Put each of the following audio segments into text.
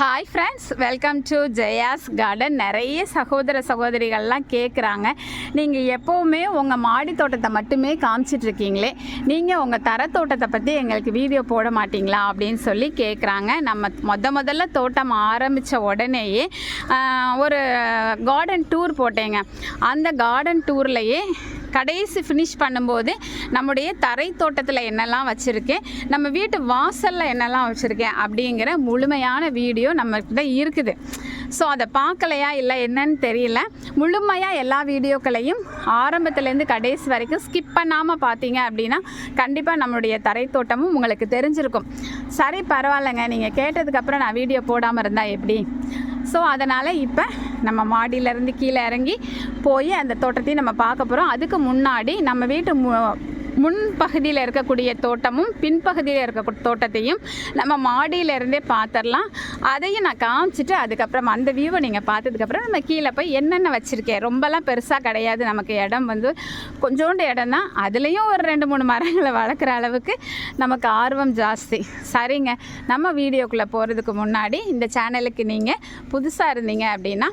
Hi friends welcome to Jaya's garden நிறைய சகோதர சகோதரிகள்லாம் கேட்குறாங்க நீங்கள் எப்போவுமே உங்கள் மாடி தோட்டத்தை மட்டுமே காமிச்சிட்டு இருக்கீங்களே. நீங்கள் உங்கள் தர தோட்டத்தை பற்றி எங்களுக்கு வீடியோ போட மாட்டிங்களா? அப்படின்னு சொல்லி கேட்குறாங்க நம்ம மொத முதல்ல தோட்டம் ஆரம்பித்த உடனேயே ஒரு கார்டன் டூர் போட்டேங்க. அந்த கார்டன் டூர்லேயே கடைசி ஃபினிஷ் பண்ணும்போது நம்முடைய தரை தோட்டத்தில் என்னெல்லாம் வச்சுருக்கேன் நம்ம வீட்டு வாசலில் என்னெல்லாம் வச்சுருக்கேன் அப்படிங்கிற முழுமையான வீடியோ நம்மக்கிட்ட இருக்குது. ஸோ அதை பார்க்கலையா இல்லை என்னன்னு தெரியல. முழுமையாக எல்லா வீடியோக்களையும் ஆரம்பத்துலேருந்து கடைசி வரைக்கும் ஸ்கிப் பண்ணாமல் பார்த்தீங்க அப்படின்னா கண்டிப்பாக நம்மளுடைய தரை தோட்டமும் உங்களுக்கு தெரிஞ்சிருக்கும். சரி பரவாயில்லைங்க. நீங்கள் கேட்டதுக்கப்புறம் நான் வீடியோ போடாமல் இருந்தால் எப்படி? ஸோ அதனால் இப்போ நம்ம மாடியிலேருந்து கீழே இறங்கி போய் அந்த தோட்டத்தையும் நம்ம பார்க்க போகிறோம் அதுக்கு முன்னாடி நம்ம வீட்டு மு முன் பகுதியில் இருக்கக்கூடிய தோட்டமும் பின்பகுதியில் இருக்க தோட்டத்தையும் நம்ம மாடியிலேருந்தே பார்த்துடலாம் அதையும் நான் காமிச்சிட்டு அதுக்கப்புறம் அந்த வியூவை நீங்கள் பார்த்ததுக்கப்புறம் நம்ம கீழே போய் என்னென்ன வச்சுருக்கேன்? ரொம்பலாம் பெருசாக கிடையாது. நமக்கு இடம் வந்து கொஞ்சோண்டு இடம் தான். அதுலேயும் ஒரு ரெண்டு மூணு மரங்களை வளர்க்குற அளவுக்கு நமக்கு ஆர்வம் ஜாஸ்தி. சரிங்க. நம்ம வீடியோக்குள்ளே போகிறதுக்கு முன்னாடி இந்த சேனலுக்கு நீங்கள் புதுசாக இருந்தீங்க அப்படின்னா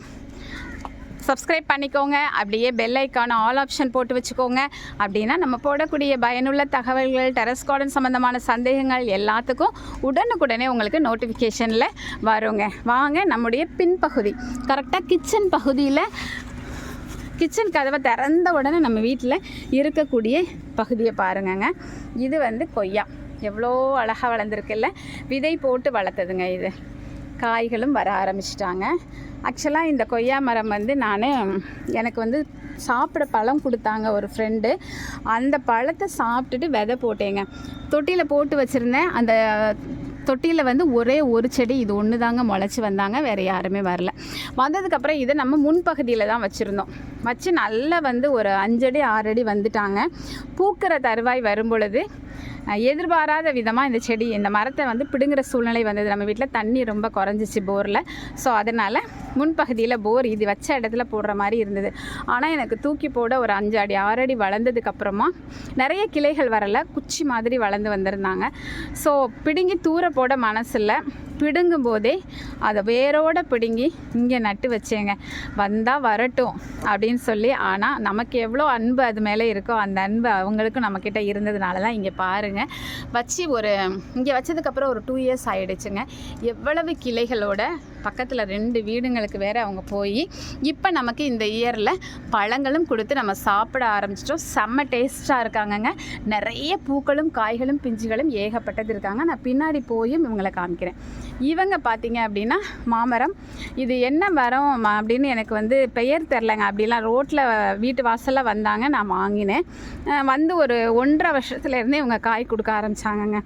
சப்ஸ்கிரைப் பண்ணிக்கோங்க. அப்படியே பெல் ஐக்கான ஆல் ஆப்ஷன் போட்டு வச்சுக்கோங்க. அப்படின்னா நம்ம போடக்கூடிய பயனுள்ள தகவல்கள் டெரஸ் கார்டன் சம்மந்தமான சந்தேகங்கள் எல்லாத்துக்கும் உடனுக்குடனே உங்களுக்கு நோட்டிஃபிகேஷனில் வருங்க. வாங்க நம்முடைய பின்பகுதி. கரெக்டாக கிச்சன் பகுதியில் கிச்சன் கதவை திறந்த உடனே நம்ம வீட்டில் இருக்கக்கூடிய பகுதியை பாருங்கங்க. இது வந்து கொய்யா. எவ்வளோ அழகாக வளர்ந்துருக்குல்ல. விதை போட்டு வளர்த்ததுங்க இது. காய்களும் வர ஆரம்பிச்சிட்டாங்க. ஆக்சுவலாக இந்த கொய்யா மரம் வந்து நான் எனக்கு வந்து சாப்பிட பழம் கொடுத்தாங்க ஒரு ஃப்ரெண்டு அந்த பழத்தை சாப்பிட்டுட்டு விதை போட்டேங்க. தொட்டியில் போட்டு வச்சுருந்தேன். அந்த தொட்டியில் வந்து ஒரே ஒரு செடி இது ஒன்று தாங்க முளைச்சி வந்தாங்க. வேறு யாருமே வரல. வந்ததுக்கப்புறம் இதை நம்ம முன்பகுதியில் தான் வச்சுருந்தோம். வச்சு நல்லா வந்து ஒரு அஞ்சடி ஆறடி வந்துட்டாங்க. பூக்கிற தருவாய் வரும் பொழுது எதிர்பாராத விதமாக இந்த செடி இந்த மரத்தை வந்து பிடுங்குற சூழ்நிலை வந்தது. நம்ம வீட்டில் தண்ணி ரொம்ப குறைஞ்சிச்சு போரில். ஸோ அதனால் முன்பகுதியில் போர் இது வச்ச இடத்துல போடுற மாதிரி இருந்தது. ஆனால் எனக்கு தூக்கி போட ஒரு அஞ்சு அடி ஆறு அடி வளர்ந்ததுக்கப்புறமா நிறைய கிளைகள் வரல. குச்சி மாதிரி வளர்ந்து வந்திருந்தாங்க. ஸோ பிடுங்கி தூர போட மனசில் பிடுங்கும் போதே அதை வேரோட பிடுங்கி இங்கே நட்டு வச்சேங்க. வந்தால் வரட்டும் அப்படின்னு சொல்லி ஆனால் நமக்கு எவ்வளோ அன்பு அது மேலே இருக்கோ அந்த அன்பு அவங்களுக்கும் நம்மக்கிட்ட இருந்ததுனால தான் இங்கே பாருங்கள் வச்சு ஒரு இங்கே வச்சதுக்கப்புறம் ஒரு டூ இயர்ஸ் ஆகிடுச்சுங்க எவ்வளவு கிளைகளோட பக்கத்தில் ரெண்டு வீடுங்களுக்கு வேறு அவங்க போய் இப்போ நமக்கு இந்த இயரில் பழங்களும் கொடுத்து நம்ம சாப்பிட ஆரம்பிச்சிட்டோம். செம்ம டேஸ்ட்டாக இருக்காங்கங்க. நிறைய பூக்களும் காய்களும் பிஞ்சுகளும் ஏகப்பட்டது இருக்காங்க. நான் பின்னாடி போயும் இவங்களை காமிக்கிறேன். இவங்க பார்த்தீங்க அப்படின்னா மாமரம். இது என்ன மரம் அப்படின்னு எனக்கு வந்து பெயர் தெரிலங்க அப்படிலாம் ரோட்டில் வீட்டு வாசலில் வந்தாங்க. நான் வாங்கினேன். வந்து ஒரு ஒன்றரை வருஷத்துலேருந்தே இவங்க காய் கொடுக்க ஆரம்பித்தாங்கங்க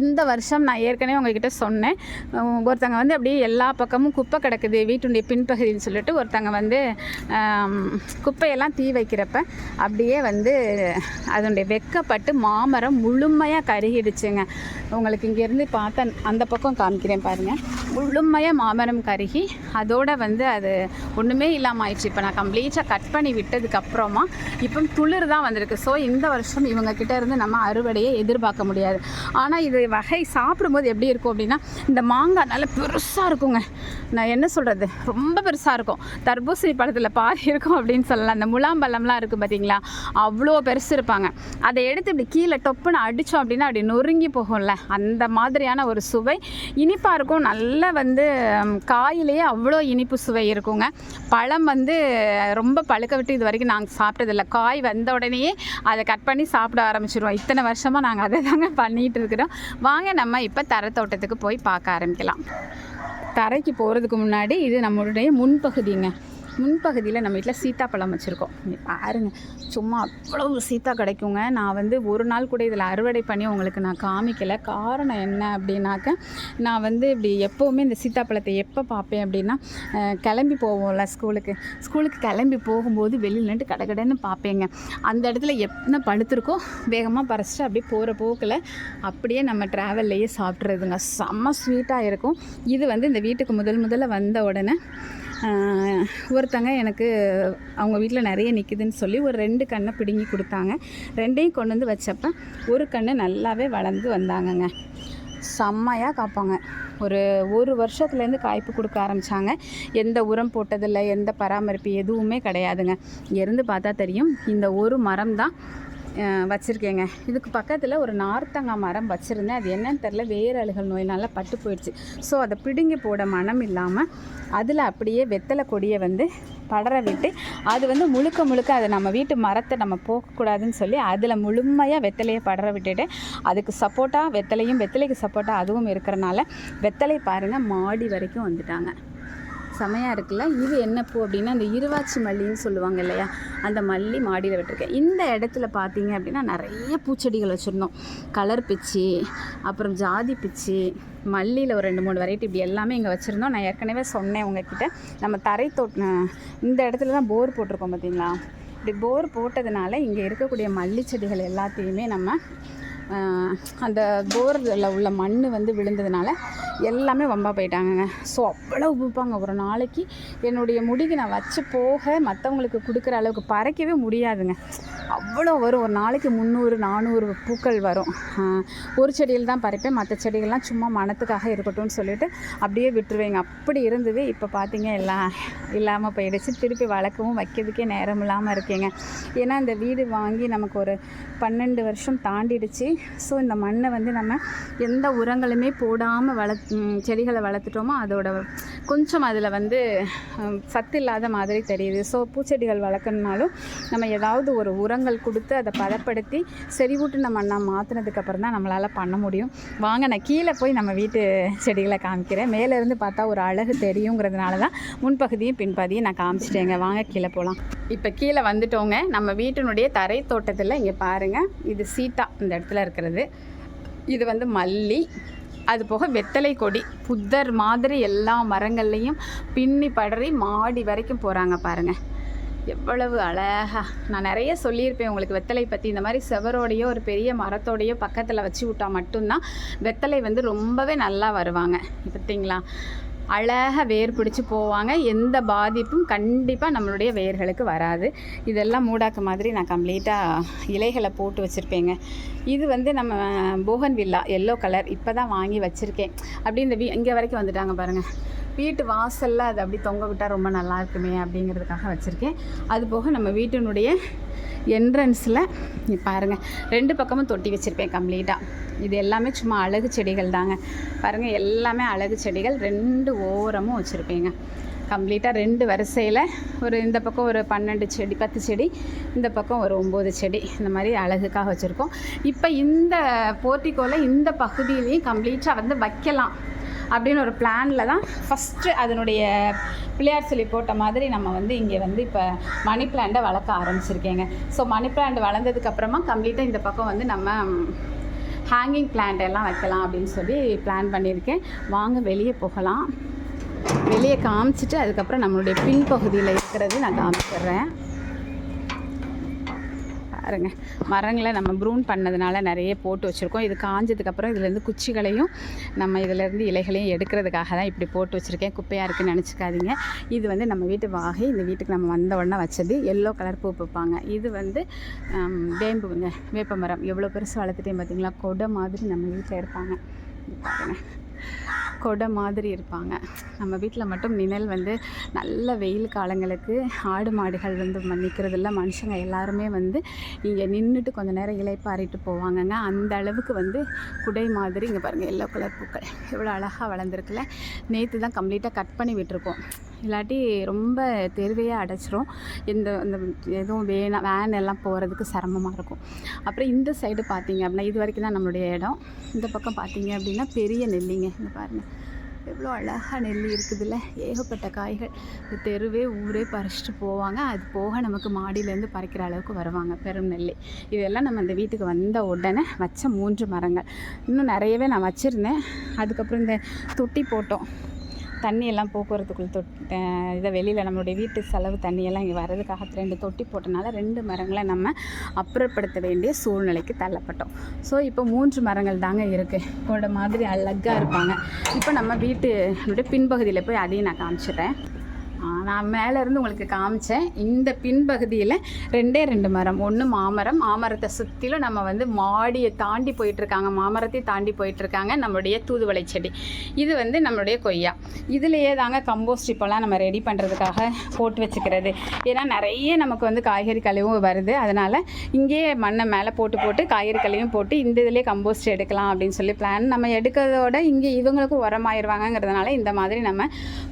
இந்த வருஷம் நான் ஏற்கனவே உங்ககிட்ட சொன்னேன். ஒருத்தங்க வந்து அப்படியே எல்லா பக்கமும் குப்பை கிடக்குது வீட்டுடைய பின்பகுதின்னு சொல்லிட்டு ஒருத்தங்க வந்து குப்பையெல்லாம் தீ வைக்கிறப்ப அப்படியே வந்து அதனுடைய வெக்கப்பட்டு மாமரம் முழுமையாக கருகிடுச்சுங்க. உங்களுக்கு இங்கேருந்து பார்த்தா அந்த பக்கம் காமிக்கிறேன் பாருங்கள் முழுமையாக மாமரம் கருகி அதோட வந்து அது ஒன்றுமே இல்லாமல் ஆயிடுச்சு. இப்போ நான் கம்ப்ளீட்டாக கட் பண்ணி விட்டதுக்கப்புறமா இப்போ துளிர் தான் வந்திருக்கு. ஸோ இந்த வருஷம் இவங்க இருந்து நம்ம அறுவடையை எதிர்பார்க்க முடியாது. ஆனால் இது வகை சாப்பிடும்போது எப்படி இருக்கும் அப்படின்னா இந்த மாங்காய் நல்ல பெருசாக இருக்குங்க. நான் என்ன சொல்கிறது ரொம்ப பெருசாக இருக்கும். தர்பூசணி பழத்தில் பாதி இருக்கும் அப்படின்னு சொல்லலாம். அந்த முலாம்பழம்லாம் இருக்குது பார்த்தீங்களா அவ்வளோ பெருசு இருப்பாங்க. அதை எடுத்து இப்படி கீழே டொப்புன்னு அடித்தோம் அப்படின்னா அப்படி நொறுங்கி போகும்ல. அந்த மாதிரியான ஒரு சுவை. இனிப்பாக இருக்கும். நல்லா வந்து காயிலேயே அவ்வளோ இனிப்பு சுவை இருக்குங்க. பழம் வந்து ரொம்ப பழுக்க விட்டு இது வரைக்கும் நாங்கள் சாப்பிட்டதில்ல. காய் வந்த உடனேயே அதை கட் பண்ணி சாப்பிட ஆரம்பிச்சிருவோம். இத்தனை வருஷமாக நாங்கள் அதை தாங்க பண்ணிகிட்டு இருக்கிறோம். வாங்க நம்ம இப்போ தர தோட்டத்துக்கு போய் பார்க்க ஆரம்பிக்கலாம். தரைக்கு போகிறதுக்கு முன்னாடி இது நம்மளுடைய முன்பகுதிங்க. முன்பகுதியில் நம்ம வீட்டில் சீத்தாப்பழம் வச்சுருக்கோம். இங்க பாருங்க. சும்மா அவ்வளோ சீத்தா கிடைக்குங்க. நான் வந்து ஒரு நாள் கூட இதில் அறுவடை பண்ணி உங்களுக்கு நான் காமிக்கலை. காரணம் என்ன அப்படின்னாக்க நான் வந்து இப்படி எப்போவுமே இந்த சீத்தாப்பழத்தை எப்போ பார்ப்பேன் அப்படின்னா கிளம்பி போவோம்ல ஸ்கூலுக்கு. ஸ்கூலுக்கு கிளம்பி போகும்போது வெளியில் நின்று கடகடன்னு பார்ப்பேங்க. அந்த இடத்துல என்ன படுத்துருக்கோ வேகமாக பறிச்சிட்டு அப்படியே போகிற போக்கில் அப்படியே நம்ம ட்ராவல்லையே சாப்பிட்றதுங்க. செம்ம ஸ்வீட்டாக இருக்கும். இது வந்து இந்த வீட்டுக்கு முதல் முதல்ல வந்த உடனே ஒருத்தங்க எனக்கு அவங்க வீட்டில் நிறைய நிற்குதுன்னு சொல்லி ஒரு ரெண்டு கண்ணை பிடுங்கி கொடுத்தாங்க. ரெண்டையும் கொண்டு வந்து வச்சப்ப ஒரு கண்ணு நல்லாவே வளர்ந்து வந்தாங்கங்க. செம்மையாக காப்பாங்க. ஒரு ஒரு வருஷத்துலேருந்து காய்ப்பு கொடுக்க ஆரம்பித்தாங்க எந்த உரம் போட்டதில்லை எந்த பராமரிப்பு எதுவுமே கிடையாதுங்க. இருந்து பார்த்தா தெரியும் இந்த ஒரு மரம் தான் வச்சுருக்கேங்க. இதுக்கு பக்கத்தில் ஒரு நார்த்தங்காய் மரம் வச்சுருந்தேன். அது என்னன்னு தெரில வேறு அழுகல் நோயினால பட்டு போயிடுச்சு. ஸோ அதை பிடுங்கி போட மனம் இல்லாமல் அதில் அப்படியே வெத்தலை கொடியை வந்து படர விட்டு அது வந்து முழுக்க முழுக்க அதை நம்ம வீட்டு மரத்தை நம்ம போகக்கூடாதுன்னு சொல்லி அதில் முழுமையாக வெத்தலையை படர விட்டுட்டு அதுக்கு சப்போர்ட்டாக வெத்தலையும் வெத்தலைக்கு சப்போர்ட்டாக அதுவும் இருக்கிறனால வெத்தலை பாருங்கள் மாடி வரைக்கும் வந்துட்டாங்க. செமையாக இருக்குல்ல? இது என்ன பூ அப்படின்னா அந்த இருவாச்சி மல்லின்னு சொல்லுவாங்க இல்லையா? அந்த மல்லி மாடியில் விட்டுருக்கேன். இந்த இடத்துல பார்த்தீங்க அப்படின்னா நிறைய பூச்செடிகள் வச்சுருந்தோம். கலர் பிச்சி அப்புறம் ஜாதி பிச்சி மல்லியில் ஒரு ரெண்டு மூணு வெரைட்டி இப்படி எல்லாமே இங்கே வச்சுருந்தோம். நான் ஏற்கனவே சொன்னேன் உங்ககிட்ட. நம்ம தரை தோட்ட இந்த இடத்துல தான் போர் போட்டிருக்கோம் பார்த்தீங்களா இப்படி போர் போட்டதுனால இங்கே இருக்கக்கூடிய மல்லி செடிகள் எல்லாத்தையுமே நம்ம அந்த போரில் உள்ள மண் வந்து விழுந்ததுனால எல்லாமே வம்பா போயிட்டாங்கங்க. ஸோ அவ்வளோ உப்புப்பாங்க. ஒரு நாளைக்கு என்னுடைய முடிக்கு நான் வச்சு போக மற்றவங்களுக்கு கொடுக்குற அளவுக்கு பறைக்கவே முடியாதுங்க. அவ்வளோ வரும். ஒரு நாளைக்கு முந்நூறு நானூறு பூக்கள் வரும். ஒரு செடியில் தான் பறிப்பேன். மற்ற செடிகள்லாம் சும்மா மனத்துக்காக இருக்கட்டும்னு சொல்லிட்டு அப்படியே விட்டுருவேங்க. அப்படி இருந்தது. இப்போ பார்த்தீங்க எல்லாம் இல்லாமல் போயிடுச்சு. திருப்பி வளர்க்கவும் வைக்கிறதுக்கே நேரம் இல்லாமல் இருக்கேங்க. ஏன்னா இந்த வீடு வாங்கி நமக்கு ஒரு பன்னெண்டு வருஷம் தாண்டிடுச்சு. ஸோ இந்த மண்ணை வந்து நம்ம எந்த உரங்களுமே போடாமல் வள செடிகளை வளர்த்துட்டோமோ அதோட கொஞ்சம் அதில் வந்து சத்து இல்லாத மாதிரி தெரியுது. ஸோ பூச்செடிகள் வளர்க்கணுனாலும் நம்ம ஏதாவது ஒரு உரங்கள் கொடுத்து அதை பதப்படுத்தி செறிவூட்டின மண்ணாக மாற்றினதுக்கப்புறம் தான் நம்மளால் பண்ண முடியும். வாங்க நான் கீழே போய் நம்ம வீட்டு செடிகளை காமிக்கிறேன். மேலேருந்து பார்த்தா ஒரு அழகு தெரியுங்கிறதுனால தான் முன்பகுதியும் பின்பகுதியும் நான் காமிச்சிட்டேங்க. வாங்க கீழே போகலாம் இப்போ கீழே வந்துட்டோங்க. நம்ம வீட்டினுடைய தரை தோட்டத்தில் இங்கே பாருங்கள் இது சீட்டா. இந்த இடத்துல இருக்கிறது. இது வந்து மல்லி அது போக வெத்தலை கொடி புத்தர் மாதிரி எல்லா மரங்கள்லேயும் பின்னி படரி மாடி வரைக்கும் போகிறாங்க பாருங்கள் எவ்வளவு அழகா. நான் நிறைய சொல்லியிருப்பேன் உங்களுக்கு வெத்தலை பற்றி இந்த மாதிரி செவரோடையோ ஒரு பெரிய மரத்தோடையோ பக்கத்தில் வச்சு விட்டா மட்டும்தான் வெத்தலை வந்து ரொம்பவே நல்லா வருவாங்க. பார்த்தீங்களா? அழகாக வேர் பிடிச்சி போவாங்க. எந்த பாதிப்பும் கண்டிப்பாக நம்மளுடைய வேர்களுக்கு வராது. இதெல்லாம் மூடாக்கு மாதிரி நான் கம்ப்ளீட்டாக இலைகளை போட்டு வச்சுருப்பேங்க. இது வந்து நம்ம போகன் வில்லா எல்லோ கலர் இப்போ தான் வாங்கி வச்சுருக்கேன். அப்படி இந்த வீ இங்கே வரைக்கும் வந்துட்டாங்க பாருங்கள் வீட்டு வாசலில் அது அப்படி தொங்க விட்டால் ரொம்ப நல்லா இருக்குமே அப்படிங்கிறதுக்காக வச்சுருக்கேன். அது போக நம்ம வீட்டினுடைய என்ட்ரன்ஸில் நீ பாருங்கள் ரெண்டு பக்கமும் தொட்டி வச்சுருப்பேன் கம்ப்ளீட்டாக இது எல்லாமே சும்மா அழகு செடிகள் தாங்க பாருங்கள் எல்லாமே அழகு செடிகள் ரெண்டு ஓரமும் வச்சுருப்பேங்க. கம்ப்ளீட்டாக ரெண்டு வரிசையில் ஒரு இந்த பக்கம் ஒரு பன்னெண்டு செடி பத்து செடி இந்த பக்கம் ஒரு ஒம்பது செடி இந்த மாதிரி அழகுக்காக வச்சுருக்கோம். இப்போ இந்த போர்ட்டிக்கோவில் இந்த பகுதியிலையும் கம்ப்ளீட்டாக வந்து வைக்கலாம். அப்படின்னு ஒரு பிளானில் தான் ஃபஸ்ட்டு அதனுடைய பிள்ளையார் சொல்லி போட்ட மாதிரி நம்ம வந்து இங்கே வந்து இப்போ மணி பிளான்ட்டை வளர்க்க ஆரம்பிச்சிருக்கேங்க. ஸோ மணி பிளான்ட் வளர்ந்ததுக்கப்புறமா கம்ப்ளீட்டாக இந்த பக்கம் வந்து நம்ம ஹேங்கிங் பிளான்ட் எல்லாம் வைக்கலாம் அப்படின்னு சொல்லி பிளான் பண்ணியிருக்கேன். வாங்க வெளியே போகலாம். வெளியே காமிச்சிட்டு அதுக்கப்புறம் நம்மளுடைய பின்பகுதியில் இருக்கிறது நான் காமிச்சிடுறேன். பாருங்க. மரங்களை நம்ம ப்ரூன் பண்ணதுனால நிறைய போட்டு வச்சுருக்கோம். இது காஞ்சதுக்கப்புறம் இதுலேருந்து குச்சிகளையும் நம்ம இதிலேருந்து இலைகளையும் எடுக்கிறதுக்காக தான் இப்படி போட்டு வச்சுருக்கேன். குப்பையாக இருக்குன்னு நினச்சிக்காதீங்க. இது வந்து நம்ம வீட்டு வாகை. இந்த வீட்டுக்கு நம்ம வந்த உடனே வச்சது எல்லோ கலர் பூ பூப்பாங்க இது வந்து வேம்புங்க வேப்ப மரம். எவ்வளோ பெருசு வளர்த்துட்டேன் பார்த்தீங்களா கொடை மாதிரி நம்ம வீட்டில் இருப்பாங்க பாருங்க. கொடை மாதிரி இருப்பாங்க. நம்ம வீட்டில் மட்டும் நிழல் வந்து நல்ல வெயில் காலங்களுக்கு ஆடு மாடுகள் வந்து நிற்கிறதில்ல மனுஷங்க எல்லாருமே வந்து இங்கே நின்றுட்டு கொஞ்சம் நேரம் இலைப்பாரிட்டு போவாங்கங்க. அந்த அளவுக்கு வந்து குடை மாதிரி இங்கே பாருங்கள் எல்லோ கலர் பூக்கள். எவ்வளோ அழகாக வளர்ந்துருக்குல்ல நேற்று தான் கம்ப்ளீட்டாக கட் பண்ணி விட்டுருக்கோம். இல்லாட்டி ரொம்ப தெருவையே அடைச்சிரும். இந்த இந்த எதுவும் வேணா வேன் எல்லாம் போகிறதுக்கு சிரமமாக இருக்கும். அப்புறம் இந்த சைடு பார்த்தீங்க அப்படின்னா இது வரைக்கும் தான் நம்மளுடைய இடம். இந்த பக்கம் பார்த்தீங்க அப்படின்னா பெரிய நெல்லிங்க இங்கே பாருங்கள் எவ்வளோ அழகாக நெல்லி இருக்குதுல்ல? ஏகப்பட்ட காய்கள். இந்த தெருவே ஊரே பறிச்சிட்டு போவாங்க. அது போக நமக்கு மாடியிலேருந்து பறிக்கிற அளவுக்கு வருவாங்க பெரும் நெல்லி. இதெல்லாம் நம்ம இந்த வீட்டுக்கு வந்த உடனே வச்ச மூன்று மரங்கள். இன்னும் நிறையவே நான் வச்சுருந்தேன். அதுக்கப்புறம் இந்த தொட்டி போட்டோம். தண்ணியெல்லாம் போக்குவரத்துக்குள்ள தொட் இதை வெளியில் நம்மளுடைய வீட்டு செலவு தண்ணியெல்லாம் இங்கே வர்றதுக்காக ரெண்டு தொட்டி போட்டனால ரெண்டு மரங்களை நம்ம அப்புறப்படுத்த வேண்டிய சூழ்நிலைக்கு தள்ளப்பட்டோம். ஸோ இப்போ மூன்று மரங்கள் தாங்க இருக்குது கூட மாதிரி அழகாக இருப்பாங்க. இப்போ நம்ம வீட்டு பின்பகுதியில் போய் அதையும் நான் காமிச்சிடுறேன். நான் மேலே இருந்து உங்களுக்கு காமிச்சேன். இந்த பின்பகுதியில் ரெண்டே ரெண்டு மரம். ஒன்று மாமரம். மாமரத்தை சுற்றிலும் நம்ம வந்து மாடியை தாண்டி போயிட்டுருக்காங்க. மாமரத்தையும் தாண்டி போயிட்டுருக்காங்க நம்மளுடைய தூதுவளை செடி. இது வந்து நம்மளுடைய கொய்யா. இதுலேயே தாங்க கம்போஸ்ட் இப்போலாம் நம்ம ரெடி பண்ணுறதுக்காக போட்டு வச்சுக்கிறது. ஏன்னா நிறைய நமக்கு வந்து காய்கறி கழிவும் வருது. அதனால் இங்கேயே மண்ணை மேலே போட்டு போட்டு காய்கறி கழிவும் போட்டு இந்த இதுலேயே கம்போஸ்ட் எடுக்கலாம் அப்படின்னு சொல்லி பிளான் நம்ம எடுக்கிறதோட இங்கே இவங்களுக்கும் உரமாயிருவாங்கங்கிறதுனால இந்த மாதிரி நம்ம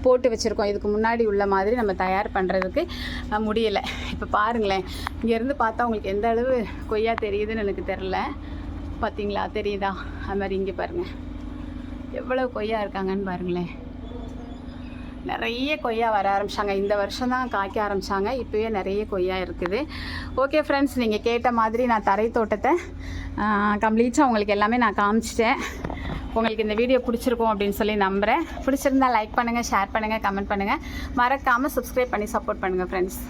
போட்டு வச்சுருக்கோம். இதுக்கு முன்னாடி உள்ள மாதிரி மாதிரி நம்ம தயார் பண்ணுறதுக்கு முடியலை. இப்போ பாருங்களேன். இங்கேருந்து பார்த்தா உங்களுக்கு எந்த அளவு கொய்யா தெரியுதுன்னு எனக்கு தெரில. பார்த்தீங்களா தெரியுதா? அது மாதிரி இங்கே பாருங்கள் எவ்வளோ கொய்யா இருக்காங்கன்னு பாருங்களேன். நிறைய கொய்யா வர ஆரம்பிச்சாங்க. இந்த வருஷம் தான் காய்க்க ஆரம்பித்தாங்க இப்போயே நிறைய கொய்யா இருக்குது. ஓகே ஃப்ரெண்ட்ஸ் நீங்கள் கேட்ட மாதிரி நான் தரை தோட்டத்தை கம்ப்ளீட்டாக உங்களுக்கு எல்லாமே நான் காமிச்சிட்டேன். உங்களுக்கு இந்த வீடியோ பிடிச்சிருக்கும் அப்படின்னு சொல்லி நம்புகிறேன் பிடிச்சிருந்தா லைக் பண்ணுங்கள் ஷேர் பண்ணுங்கள் கமெண்ட் பண்ணுங்கள் மறக்காமல் சப்ஸ்கிரைப் பண்ணி சப்போர்ட் பண்ணுங்கள் ஃப்ரெண்ட்ஸ்